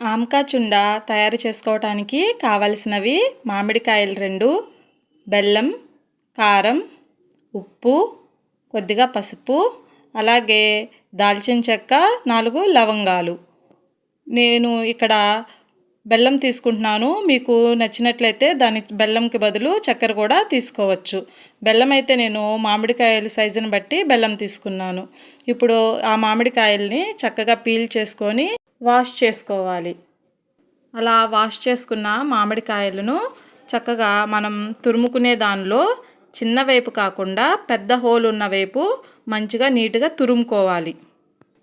AMCA చుండ తయారు చేసుకోవటానికి కావలసినవి మామిడికాయలు రెండు బెల్లం కారం ఉప్పు కొద్దిగా పసుపు అలాగే దాల్చిన చెక్క నాలుగు లవంగాలు. నేను ఇక్కడ బెల్లం తీసుకుంటున్నాను. మీకు నచ్చినట్లయితే దాని బెల్లంకి బదులు చక్కెర కూడా తీసుకోవచ్చు. బెల్లం అయితే నేను మామిడికాయల సైజుని బట్టి బెల్లం తీసుకున్నాను. ఇప్పుడు ఆ మామిడికాయల్ని చక్కగా పీల్ చేసుకొని వాష్ చేసుకోవాలి. అలా వాష్ చేసుకున్న మామిడికాయలను చక్కగా మనం తురుముకునే దానిలో చిన్న వైపు కాకుండా పెద్ద హోల్ ఉన్న వైపు మంచిగా నీట్గా తురుముకోవాలి.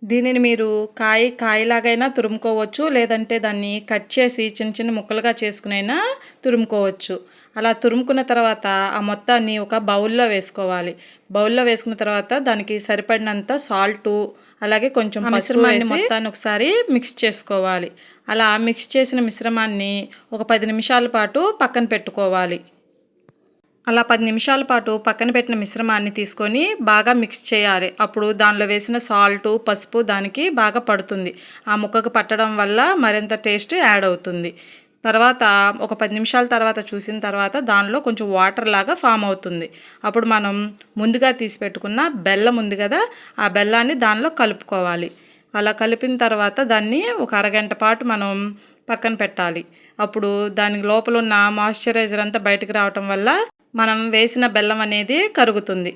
దీనిని మీరు కాయ కాయలాగైనా తురుముకోవచ్చు. లేదంటే దాన్ని కట్ చేసి చిన్న చిన్న ముక్కలుగా చేసుకునైనా తురుముకోవచ్చు. అలా తురుముకున్న తర్వాత ఆ మొత్తాన్ని ఒక బౌల్లో వేసుకోవాలి. బౌల్లో వేసుకున్న తర్వాత దానికి సరిపడినంత సాల్టు అలాగే కొంచెం మిశ్రమాన్ని మొత్తాన్ని ఒకసారి మిక్స్ చేసుకోవాలి. అలా మిక్స్ చేసిన మిశ్రమాన్ని ఒక పది నిమిషాల పాటు పక్కన పెట్టుకోవాలి. అలా పది నిమిషాల పాటు పక్కన పెట్టిన మిశ్రమాన్ని తీసుకొని బాగా మిక్స్ చేయాలి. అప్పుడు దానిలో వేసిన సాల్టు పసుపు దానికి బాగా పడుతుంది. ఆ ముక్కకు పట్టడం వల్ల మరింత టేస్ట్ యాడ్ అవుతుంది. తర్వాత ఒక పది నిమిషాల తర్వాత చూసిన తర్వాత దానిలో కొంచెం వాటర్ లాగా ఫామ్ అవుతుంది. అప్పుడు మనం ముందుగా తీసి పెట్టుకున్న బెల్లం ఉంది కదా ఆ బెల్లాన్ని దానిలో కలుపుకోవాలి. అలా కలిపిన తర్వాత దాన్ని ఒక అరగంట పాటు మనం పక్కన పెట్టాలి. అప్పుడు దాని లోపల ఉన్న మాయిశ్చరైజర్ అంతా బయటకు రావటం వల్ల మనం వేసిన బెల్లం అనేది కరుగుతుంది.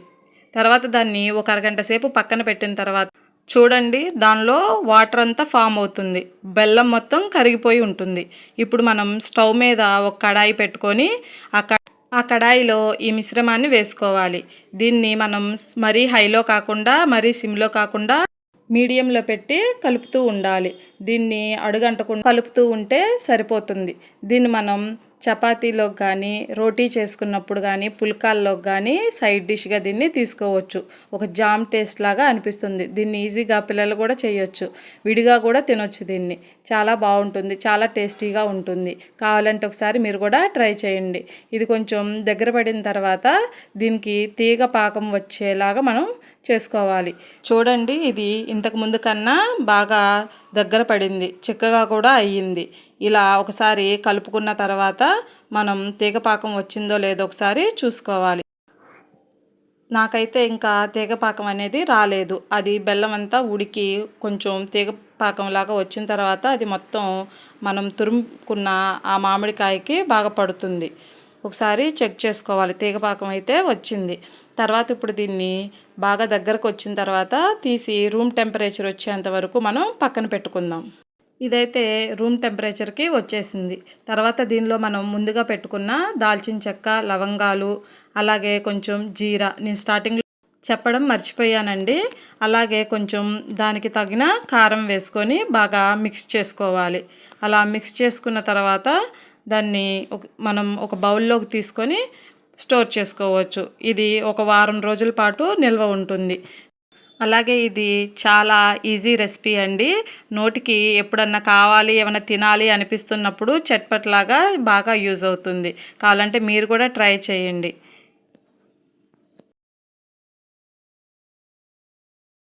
తర్వాత దాన్ని ఒక అరగంట సేపు పక్కన పెట్టిన తర్వాత చూడండి దానిలో వాటర్ అంతా ఫామ్ అవుతుంది. బెల్లం మొత్తం కరిగిపోయి ఉంటుంది. ఇప్పుడు మనం స్టవ్ మీద ఒక కడాయి పెట్టుకొని ఆ ఆ కడాయిలో ఈ మిశ్రమాన్ని వేసుకోవాలి. దీన్ని మనం మరీ హైలో కాకుండా మరీ సిమ్లో కాకుండా మీడియంలో పెట్టి కలుపుతూ ఉండాలి. దీన్ని అడుగంటకుండా కలుపుతూ ఉంటే సరిపోతుంది. దీన్ని మనం చపాతీలోకి కానీ రోటీ చేసుకున్నప్పుడు కానీ పుల్కాల్లోకి కానీ సైడ్ డిష్గా దీన్ని తీసుకోవచ్చు. ఒక జామ్ టేస్ట్ లాగా అనిపిస్తుంది. దీన్ని ఈజీగా పిల్లలు కూడా చేయొచ్చు. విడిగా కూడా తినొచ్చు దీన్ని. చాలా బాగుంటుంది. చాలా టేస్టీగా ఉంటుంది. కావాలంటే ఒకసారి మీరు కూడా ట్రై చేయండి. ఇది కొంచెం దగ్గర పడిన తర్వాత దీనికి తీగ పాకం వచ్చేలాగా మనం చేసుకోవాలి. చూడండి ఇది ఇంతకు ముందు కన్నా బాగా దగ్గర పడింది. చిక్కగా కూడా అయ్యింది. ఇలా ఒకసారి కలుపుకున్న తర్వాత మనం తీగపాకం వచ్చిందో లేదో ఒకసారి చూసుకోవాలి. నాకైతే ఇంకా తీగపాకం అనేది రాలేదు. అది బెల్లం అంతా ఉడికి కొంచెం తీగపాకంలాగా వచ్చిన తర్వాత అది మొత్తం మనం తురుముకున్న ఆ మామిడికాయకి బాగా పడుతుంది. ఒకసారి చెక్ చేసుకోవాలి. తీగపాకం అయితే వచ్చింది. తర్వాత ఇప్పుడు దీన్ని బాగా దగ్గరకు వచ్చిన తర్వాత తీసి రూమ్ టెంపరేచర్ వచ్చేంత వరకు మనం పక్కన పెట్టుకుందాం. ఇదైతే రూమ్ టెంపరేచర్కి వచ్చేసింది. తర్వాత దీనిలో మనం ముందుగా పెట్టుకున్న దాల్చిన చెక్క లవంగాలు అలాగే కొంచెం జీరా నేను స్టార్టింగ్లో చెప్పడం మర్చిపోయానండి. అలాగే కొంచెం దానికి తగిన కారం వేసుకొని బాగా మిక్స్ చేసుకోవాలి. అలా మిక్స్ చేసుకున్న తర్వాత దాన్ని మనం ఒక బౌల్లోకి తీసుకొని స్టోర్ చేసుకోవచ్చు. ఇది ఒక వారం రోజుల పాటు నిల్వ ఉంటుంది. అలాగే ఇది చాలా ఈజీ రెసిపీ అండి. నోటికి ఎప్పుడన్నా కావాలి ఏమైనా తినాలి అనిపిస్తున్నప్పుడు చట్పట్లాగా బాగా యూజ్ అవుతుంది. కావాలంటే మీరు కూడా ట్రై చేయండి.